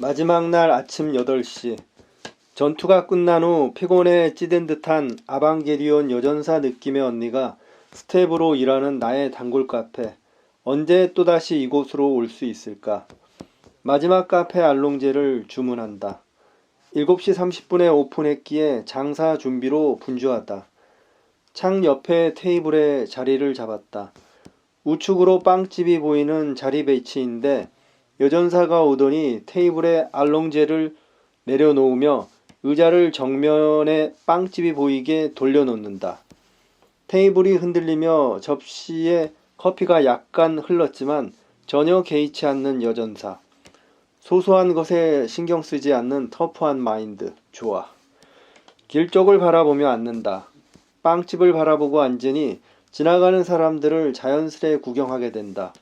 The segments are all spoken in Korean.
마지막 날 아침 8시. 전투가 끝난 후 피곤에 찌든 듯한 아방게리온 여전사 느낌의 언니가 스텝으로 일하는 나의 단골 카페. 언제 또다시 이곳으로 올 수 있을까? 마지막 카페 알롱제를 주문한다. 7시 30분에 오픈했기에 장사 준비로 분주하다. 창 옆에 테이블에 자리를 잡았다. 우측으로 빵집이 보이는 자리 배치인데 여전사가 오더니 테이블에 알롱제를 내려놓으며 의자를 정면에 빵집이 보이게 돌려놓는다. 테이블이 흔들리며 접시에 커피가 약간 흘렀지만 전혀 개의치 않는 여전사. 소소한 것에 신경 쓰지 않는 터프한 마인드. 좋아. 길 쪽을 바라보며 앉는다. 빵집을 바라보고 앉으니 지나가는 사람들을 자연스레 구경하게 된다.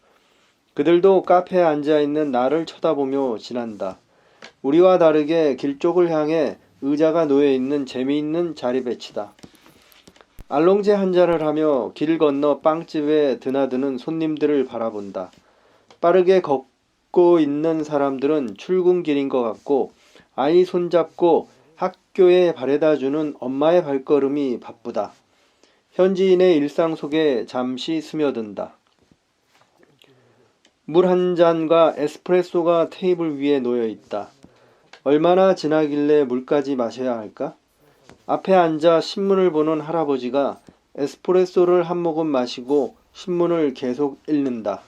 그들도 카페에 앉아 있는 나를 쳐다보며 지난다. 우리와 다르게 길 쪽을 향해 의자가 놓여 있는 재미있는 자리 배치다. 알롱제 한 잔을 하며 길 건너 빵집에 드나드는 손님들을 바라본다. 빠르게 걷고 있는 사람들은 출근길인 것 같고 아이 손잡고 학교에 바래다 주는 엄마의 발걸음이 바쁘다. 현지인의 일상 속에 잠시 스며든다. 물 한 잔과 에스프레소가 테이블 위에 놓여 있다. 얼마나 지나길래 물까지 마셔야 할까? 앞에 앉아 신문을 보는 할아버지가 에스프레소를 한 모금 마시고 신문을 계속 읽는다.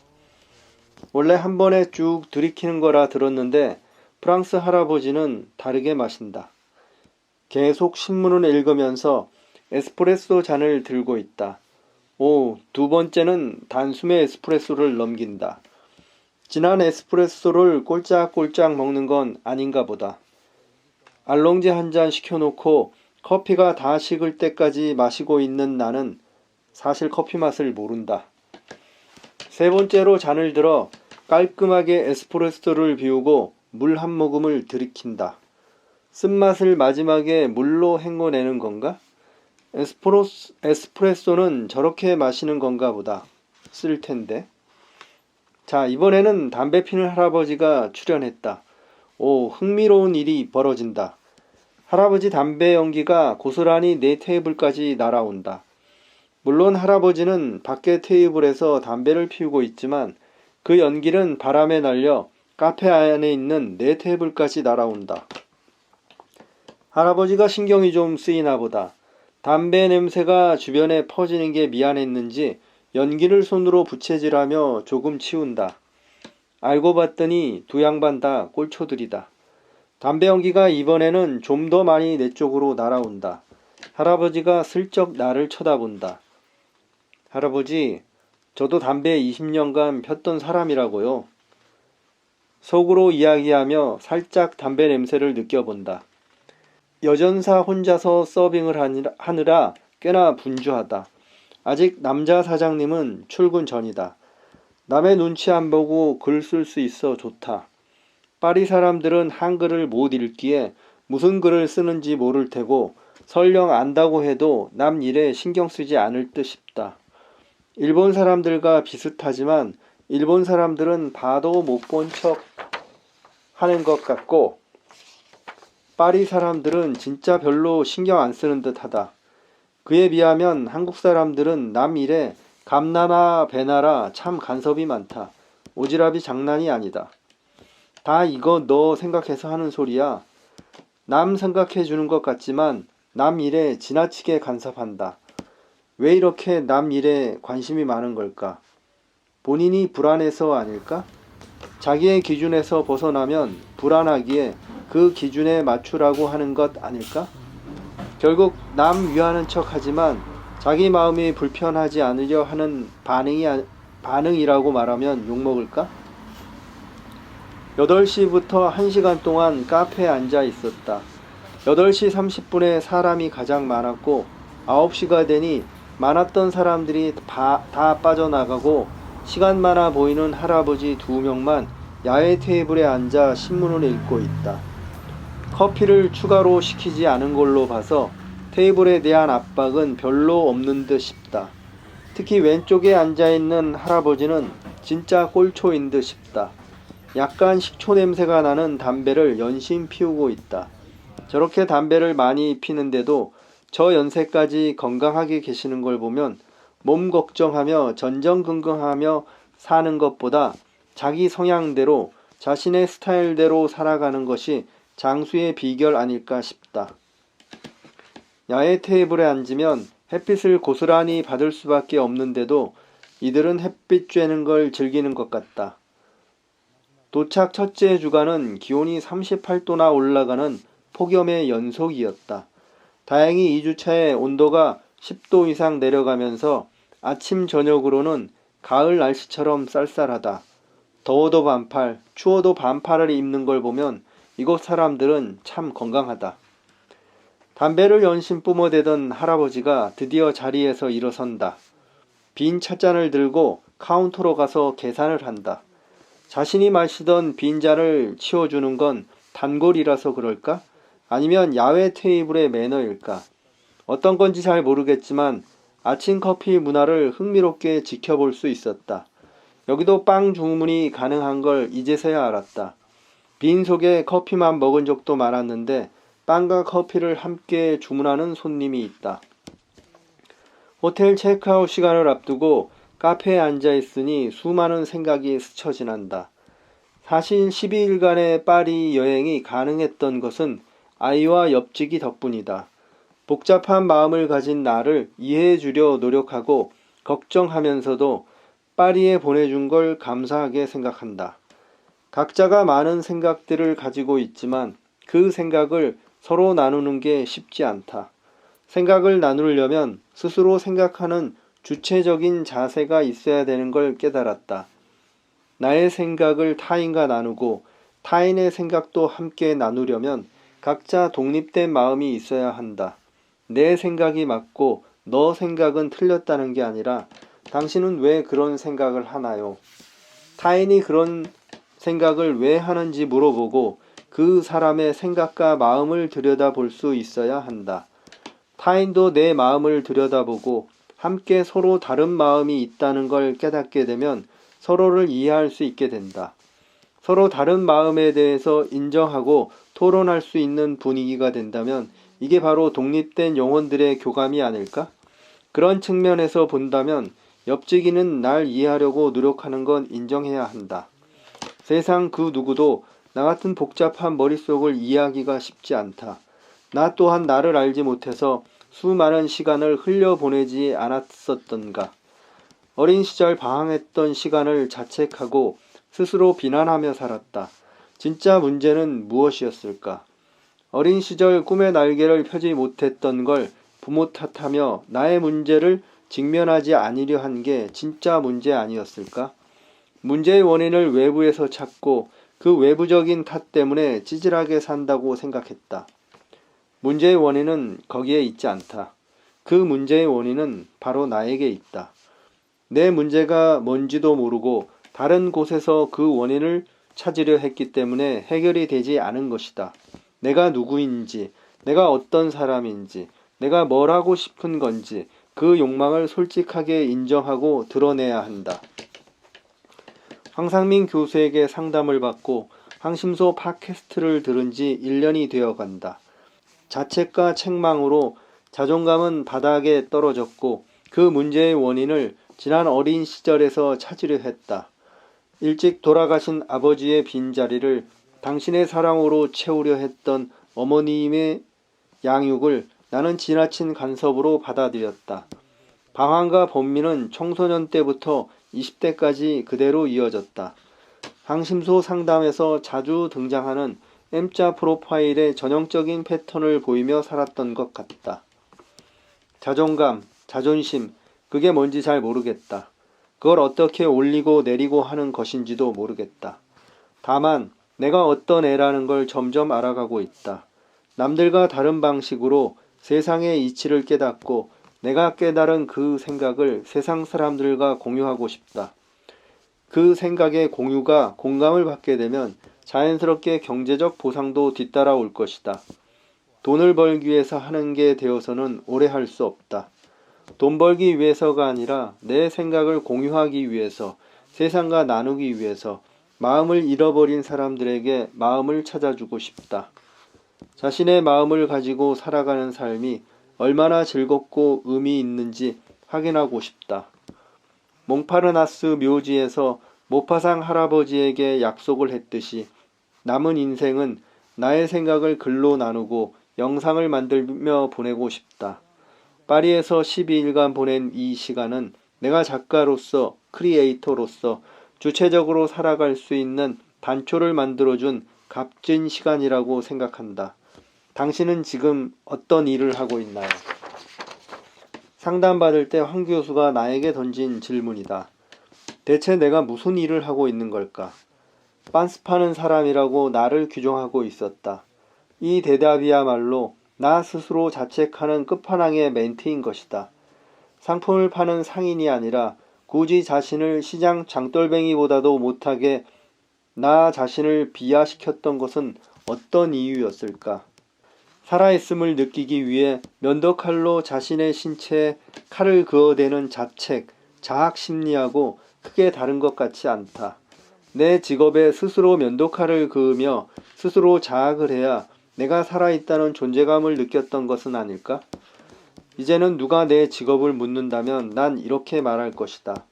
원래 한 번에 쭉 들이키는 거라 들었는데 프랑스 할아버지는 다르게 마신다. 계속 신문을 읽으면서 에스프레소 잔을 들고 있다. 오, 두 번째는 단숨에 에스프레소를 넘긴다. 진한 에스프레소를 꼴짝꼴짝 먹는 건 아닌가 보다. 알롱제 한 잔 시켜놓고 커피가 다 식을 때까지 마시고 있는 나는 사실 커피 맛을 모른다. 세 번째로 잔을 들어 깔끔하게 에스프레소를 비우고 물 한 모금을 들이킨다. 쓴맛을 마지막에 물로 헹궈내는 건가? 에스프로스, 에스프레소는 저렇게 마시는 건가 보다. 쓸 텐데. 자, 이번에는 담배 피는 할아버지가 출연했다. 오, 흥미로운 일이 벌어진다. 할아버지 담배 연기가 고스란히 내 테이블까지 날아온다. 물론 할아버지는 밖에 테이블에서 담배를 피우고 있지만 그 연기는 바람에 날려 카페 안에 있는 내 테이블까지 날아온다. 할아버지가 신경이 좀 쓰이나 보다. 담배 냄새가 주변에 퍼지는 게 미안했는지 연기를 손으로 부채질하며 조금 치운다. 알고 봤더니 두 양반 다 꼴초들이다. 담배 연기가 이번에는 좀 더 많이 내 쪽으로 날아온다. 할아버지가 슬쩍 나를 쳐다본다. 할아버지, 저도 담배 20년간 폈던 사람이라고요. 속으로 이야기하며 살짝 담배 냄새를 느껴본다. 여전사 혼자서 서빙을 하느라 꽤나 분주하다. 아직 남자 사장님은 출근 전이다. 남의 눈치 안 보고 글 쓸 수 있어 좋다. 파리 사람들은 한글을 못 읽기에 무슨 글을 쓰는지 모를 테고 설령 안다고 해도 남 일에 신경 쓰지 않을 듯 싶다. 일본 사람들과 비슷하지만 일본 사람들은 봐도 못 본 척 하는 것 같고 파리 사람들은 진짜 별로 신경 안 쓰는 듯 하다. 그에 비하면 한국 사람들은 남 일에 감나나 배나라 참 간섭이 많다. 오지랖이 장난이 아니다. 다 이거 너 생각해서 하는 소리야. 남 생각해 주는 것 같지만 남 일에 지나치게 간섭한다. 왜 이렇게 남 일에 관심이 많은 걸까? 본인이 불안해서 아닐까? 자기의 기준에서 벗어나면 불안하기에 그 기준에 맞추라고 하는 것 아닐까? 결국 남 위하는 척 하지만 자기 마음이 불편하지 않으려 하는 반응이, 아- 반응이라고 말하면 욕먹을까? 8시부터 1시간 동안 카페에 앉아 있었다. 8시 30분에 사람이 가장 많았고 9시가 되니 많았던 사람들이 다, 다 빠져나가고 시간 많아 보이는 할아버지 두 명만 야외 테이블에 앉아 신문을 읽고 있다. 커피를 추가로 시키지 않은 걸로 봐서 테이블에 대한 압박은 별로 없는 듯 싶다. 특히 왼쪽에 앉아 있는 할아버지는 진짜 꼴초인 듯 싶다. 약간 식초 냄새가 나는 담배를 연신 피우고 있다. 저렇게 담배를 많이 피는데도 저 연세까지 건강하게 계시는 걸 보면 몸 걱정하며 전전긍긍하며 사는 것보다 자기 성향대로 자신의 스타일대로 살아가는 것이 장수의 비결 아닐까 싶다. 야외 테이블에 앉으면 햇빛을 고스란히 받을 수밖에 없는데도 이들은 햇빛 쬐는 걸 즐기는 것 같다. 도착 첫째 주간은 기온이 38도나 올라가는 폭염의 연속이었다. 다행히 2주차에 온도가 10도 이상 내려가면서 아침 저녁으로는 가을 날씨처럼 쌀쌀하다. 더워도 반팔, 추워도 반팔을 입는 걸 보면 이곳 사람들은 참 건강하다. 담배를 연신 뿜어대던 할아버지가 드디어 자리에서 일어선다. 빈 찻잔을 들고 카운터로 가서 계산을 한다. 자신이 마시던 빈 잔을 치워주는 건 단골이라서 그럴까? 아니면 야외 테이블의 매너일까? 어떤 건지 잘 모르겠지만 아침 커피 문화를 흥미롭게 지켜볼 수 있었다. 여기도 빵 주문이 가능한 걸 이제서야 알았다. 빈 속에 커피만 먹은 적도 많았는데 빵과 커피를 함께 주문하는 손님이 있다. 호텔 체크아웃 시간을 앞두고 카페에 앉아 있으니 수많은 생각이 스쳐 지난다. 사실 12일간의 파리 여행이 가능했던 것은 아이와 옆집이 덕분이다. 복잡한 마음을 가진 나를 이해해 주려 노력하고 걱정하면서도 파리에 보내준 걸 감사하게 생각한다. 각자가 많은 생각들을 가지고 있지만 그 생각을 서로 나누는 게 쉽지 않다. 생각을 나누려면 스스로 생각하는 주체적인 자세가 있어야 되는 걸 깨달았다. 나의 생각을 타인과 나누고 타인의 생각도 함께 나누려면 각자 독립된 마음이 있어야 한다. 내 생각이 맞고 너 생각은 틀렸다는 게 아니라 당신은 왜 그런 생각을 하나요? 타인이 그런 생각을 왜 하는지 물어보고 그 사람의 생각과 마음을 들여다볼 수 있어야 한다. 타인도 내 마음을 들여다보고 함께 서로 다른 마음이 있다는 걸 깨닫게 되면 서로를 이해할 수 있게 된다. 서로 다른 마음에 대해서 인정하고 토론할 수 있는 분위기가 된다면 이게 바로 독립된 영혼들의 교감이 아닐까? 그런 측면에서 본다면 옆지기는 날 이해하려고 노력하는 건 인정해야 한다. 세상 그 누구도 나 같은 복잡한 머릿속을 이해하기가 쉽지 않다. 나 또한 나를 알지 못해서 수많은 시간을 흘려보내지 않았었던가. 어린 시절 방황했던 시간을 자책하고 스스로 비난하며 살았다. 진짜 문제는 무엇이었을까? 어린 시절 꿈의 날개를 펴지 못했던 걸 부모 탓하며 나의 문제를 직면하지 않으려 한 게 진짜 문제 아니었을까? 문제의 원인을 외부에서 찾고 그 외부적인 탓 때문에 찌질하게 산다고 생각했다. 문제의 원인은 거기에 있지 않다. 그 문제의 원인은 바로 나에게 있다. 내 문제가 뭔지도 모르고 다른 곳에서 그 원인을 찾으려 했기 때문에 해결이 되지 않은 것이다. 내가 누구인지, 내가 어떤 사람인지, 내가 뭘 하고 싶은 건지 그 욕망을 솔직하게 인정하고 드러내야 한다. 황상민 교수에게 상담을 받고 항심소 팟캐스트를 들은 지 1년이 되어 간다. 자책과 책망으로 자존감은 바닥에 떨어졌고 그 문제의 원인을 지난 어린 시절에서 찾으려 했다. 일찍 돌아가신 아버지의 빈자리를 당신의 사랑으로 채우려 했던 어머님의 양육을 나는 지나친 간섭으로 받아들였다. 방황과 범민은 청소년 때부터 20대까지 그대로 이어졌다. 항심소 상담에서 자주 등장하는 M자 프로파일의 전형적인 패턴을 보이며 살았던 것 같다. 자존감, 자존심, 그게 뭔지 잘 모르겠다. 그걸 어떻게 올리고 내리고 하는 것인지도 모르겠다. 다만 내가 어떤 애라는 걸 점점 알아가고 있다. 남들과 다른 방식으로 세상의 이치를 깨닫고 내가 깨달은 그 생각을 세상 사람들과 공유하고 싶다. 그 생각의 공유가 공감을 받게 되면 자연스럽게 경제적 보상도 뒤따라올 것이다. 돈을 벌기 위해서 하는 게 되어서는 오래 할 수 없다. 돈 벌기 위해서가 아니라 내 생각을 공유하기 위해서, 세상과 나누기 위해서, 마음을 잃어버린 사람들에게 마음을 찾아주고 싶다. 자신의 마음을 가지고 살아가는 삶이 얼마나 즐겁고 의미 있는지 확인하고 싶다. 몽파르나스 묘지에서 모파상 할아버지에게 약속을 했듯이 남은 인생은 나의 생각을 글로 나누고 영상을 만들며 보내고 싶다. 파리에서 12일간 보낸 이 시간은 내가 작가로서 크리에이터로서 주체적으로 살아갈 수 있는 단초를 만들어준 값진 시간이라고 생각한다. 당신은 지금 어떤 일을 하고 있나요? 상담받을 때 황 교수가 나에게 던진 질문이다. 대체 내가 무슨 일을 하고 있는 걸까? 빤스 파는 사람이라고 나를 규정하고 있었다. 이 대답이야말로 나 스스로 자책하는 끝판왕의 멘트인 것이다. 상품을 파는 상인이 아니라 굳이 자신을 시장 장돌뱅이보다도 못하게 나 자신을 비하시켰던 것은 어떤 이유였을까? 살아있음을 느끼기 위해 면도칼로 자신의 신체에 칼을 그어대는 자책, 자학 심리하고 크게 다른 것 같지 않다. 내 직업에 스스로 면도칼을 그으며 스스로 자학을 해야 내가 살아있다는 존재감을 느꼈던 것은 아닐까? 이제는 누가 내 직업을 묻는다면 난 이렇게 말할 것이다.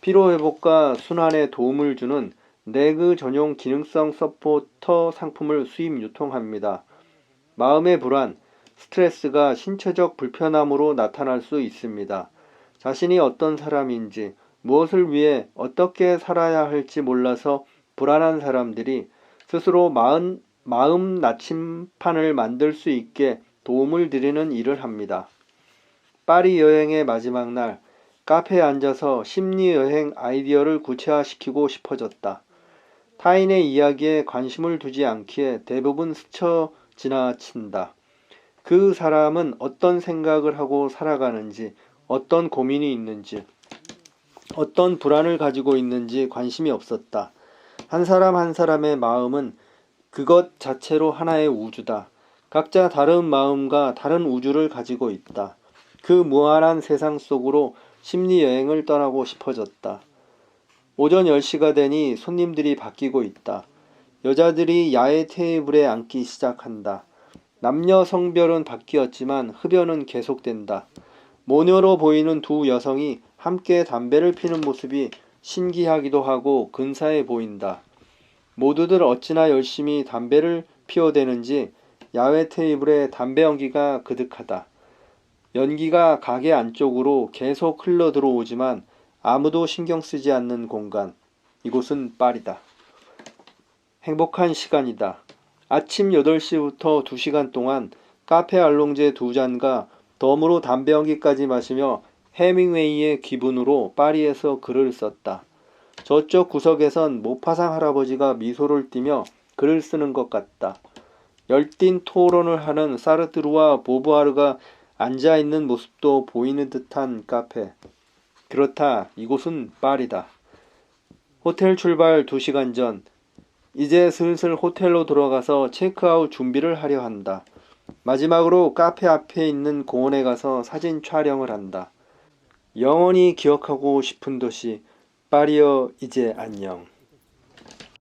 피로회복과 순환에 도움을 주는 내그 전용 기능성 서포터 상품을 수입 유통합니다. 마음의 불안, 스트레스가 신체적 불편함으로 나타날 수 있습니다. 자신이 어떤 사람인지, 무엇을 위해 어떻게 살아야 할지 몰라서 불안한 사람들이 스스로 마음, 마음 나침판을 만들 수 있게 도움을 드리는 일을 합니다. 파리 여행의 마지막 날, 카페에 앉아서 심리 여행 아이디어를 구체화시키고 싶어졌다. 타인의 이야기에 관심을 두지 않기에 대부분 스쳐 지나친다. 그 사람은 어떤 생각을 하고 살아가는지, 어떤 고민이 있는지, 어떤 불안을 가지고 있는지 관심이 없었다. 한 사람 한 사람의 마음은 그것 자체로 하나의 우주다. 각자 다른 마음과 다른 우주를 가지고 있다. 그 무한한 세상 속으로 심리 여행을 떠나고 싶어졌다. 오전 10시가 되니 손님들이 바뀌고 있다. 여자들이 야외 테이블에 앉기 시작한다. 남녀 성별은 바뀌었지만 흡연은 계속된다. 모녀로 보이는 두 여성이 함께 담배를 피는 모습이 신기하기도 하고 근사해 보인다. 모두들 어찌나 열심히 담배를 피워대는지 야외 테이블에 담배 연기가 그득하다. 연기가 가게 안쪽으로 계속 흘러 들어오지만 아무도 신경 쓰지 않는 공간. 이곳은 파리다. 행복한 시간이다. 아침 8시부터 2시간 동안 카페 알롱제 두 잔과 덤으로 담배 연기까지 마시며 해밍웨이의 기분으로 파리에서 글을 썼다. 저쪽 구석에선 모파상 할아버지가 미소를 띠며 글을 쓰는 것 같다. 열띤 토론을 하는 사르트르와 보부아르가 앉아 있는 모습도 보이는 듯한 카페. 그렇다. 이곳은 파리다. 호텔 출발 2시간 전. 이제 슬슬 호텔로 들어가서 체크아웃 준비를 하려 한다. 마지막으로 카페 앞에 있는 공원에 가서 사진 촬영을 한다. 영원히 기억하고 싶은 도시 파리어 이제 안녕.